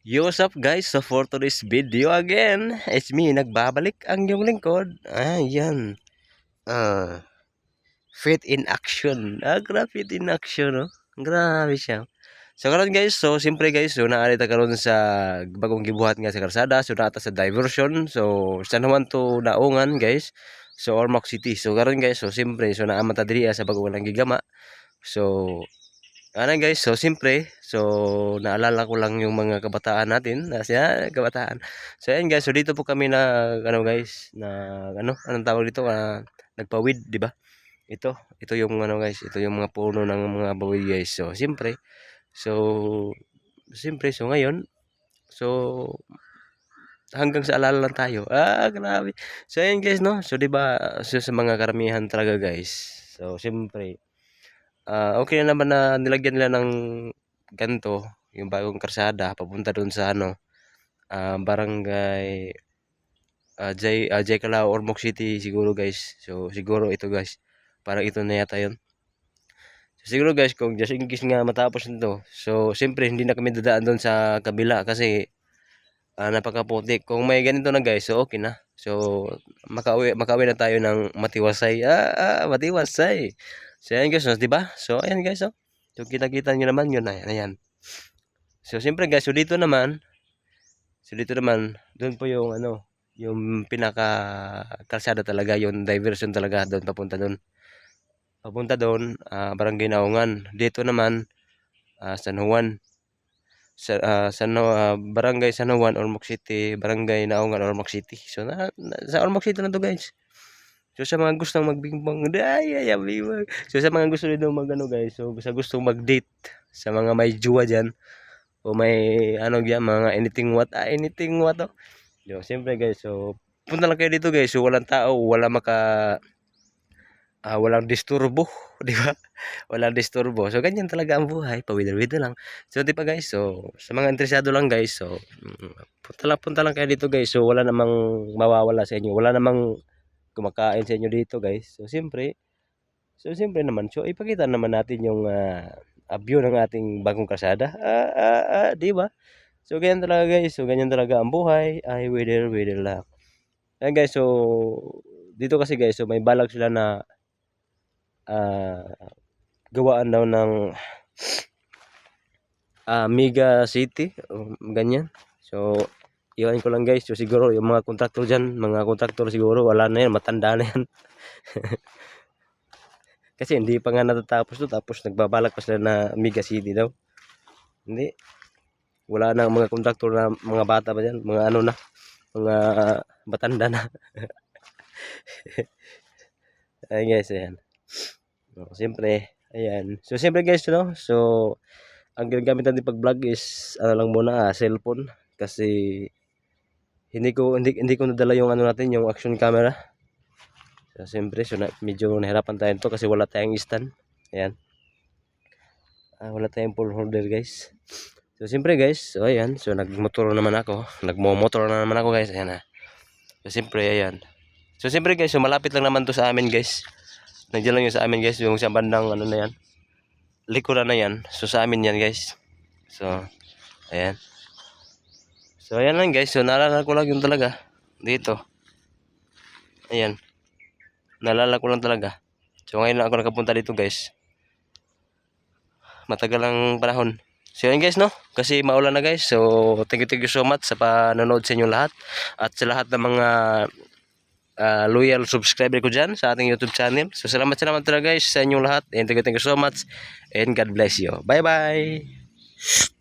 Yo, what's up guys? So for today's video again, it's me, nagbabalik ang yung lingkod. Ayan. Ah, fit in action. Ah, grabe fit in action, no? Grabe siya. So karon guys, so simpre guys, so naari ta karon sa bagong gibuhat nga sa karsada, so naata sa diversion. So sa naman to naungan guys. So Ormoc City. So karon guys, so simpre so naama ta diri sa bagong lang gigama. So ano guys, so simpre, so naalala ko lang yung mga kabataan natin, na siya kabataan. So ayan guys, so dito po kami na ano guys, na ano, anong tawag dito, ah, nagpawid, di ba? Ito, ito yung ano guys, ito yung mga puno ng mga bawid guys. So simpre, so simpre, so ngayon, so hanggang sa alala lang tayo. Ah, grabe. So ayan guys, no? So di ba, so sa mga karamihan talaga guys. So simpre, ah okay na naman na nilagyan nila ng ganito, yung bagong karsada papunta doon sa ano, ah, barangay ah, Jay, ah, Jay City siguro guys. So siguro ito guys, parang ito na yata yun. So, siguro guys, kung just in case nga matapos nito, so siyempre hindi na kami dadaan doon sa kabila kasi ah, napakaputik. Kung may ganito na guys, so okay na. So makauwi, makauwi na tayo ng matiwasay. Ah, ah matiwasay. So ayan guys, no, di ba? So ayan guys, oh. So kita-kita nyo naman yun, ayan, ayan. So siyempre guys, so dito naman, so dito naman, doon po yung ano, yung pinaka kalsada talaga, yung diversion talaga doon papunta doon. Papunta doon, ah, Barangay Naungan. Dito naman, ah, San Juan. Sa, ah, San, ah, Barangay San Juan, Ormoc City, Barangay Naungan, Ormoc City. So na, na- sa Ormoc City na to guys. So sa mga gustong magbimbang, ay, ay, bimbang. So sa mga gusto nito mag ano guys, so sa gustong mag-date sa mga may jowa diyan o may ano diyan mga anything what, ah, anything what oh. Yo, siyempre guys, so punta lang kayo dito guys, so walang tao, wala maka ah, walang disturbo, di ba? Walang disturbo. So ganyan talaga ang buhay, pawidal-widal lang. So di ba guys, so sa mga interesado lang guys, so mm, punta lang punta lang kayo dito guys. So wala namang mawawala sa inyo. Wala namang kumakain sa inyo dito guys. So siyempre, so siyempre naman, so ipakita naman natin yung ah, view ng ating bagong kasada. Ah, ah, ah, di ba? So ganyan talaga guys. So ganyan talaga ang buhay. Ay, wither, wither lang. Ayan guys, so dito kasi guys, so may balak sila na ah, gawaan daw ng ah, Mega City, o ganyan. So iwan ko lang guys, so siguro yung mga kontraktor dyan, mga kontraktor siguro wala na yan, matanda na yan. Kasi hindi pa nga natatapos to, tapos nagbabalak pa sila na Mega City daw. Hindi. Wala na mga kontraktor na mga bata pa dyan, mga ano na, mga batanda na. Ayan guys, ayan. So, siyempre, ayan. So, siyempre guys, no? So, ang ginagamit natin pag vlog is, ano lang muna, ah, cellphone. Kasi, hindi ko, hindi, hindi ko nadala yung ano natin, yung action camera. So, siyempre, so, medyo nahirapan tayo nito kasi wala tayong stand. Ayan. Ah, wala tayong full holder guys. So, siyempre guys, so ayan. So, nagmotor naman ako. Nagmo-motor na naman ako guys. Ayan na. So, siyempre, ayan. So, siyempre guys, so malapit lang naman to sa amin guys. Nandiyan lang yun sa amin guys. Yung sa bandang ano na yan. Likuran na yan. So, sa amin yan guys. So, ayan. So, ayan lang guys. So, naalala ko lang yun talaga. Dito. Ayan. Naalala ko lang talaga. So, ngayon lang ako nakapunta dito guys. Matagal lang panahon. So yun guys no, kasi maulan na guys. So thank you thank you so much sa panonood sa inyo lahat. At sa lahat ng mga ah, loyal subscriber ko dyan sa ating YouTube channel. So salamat salamat talaga guys sa inyong lahat. And thank you thank you so much. And God bless you. Bye bye.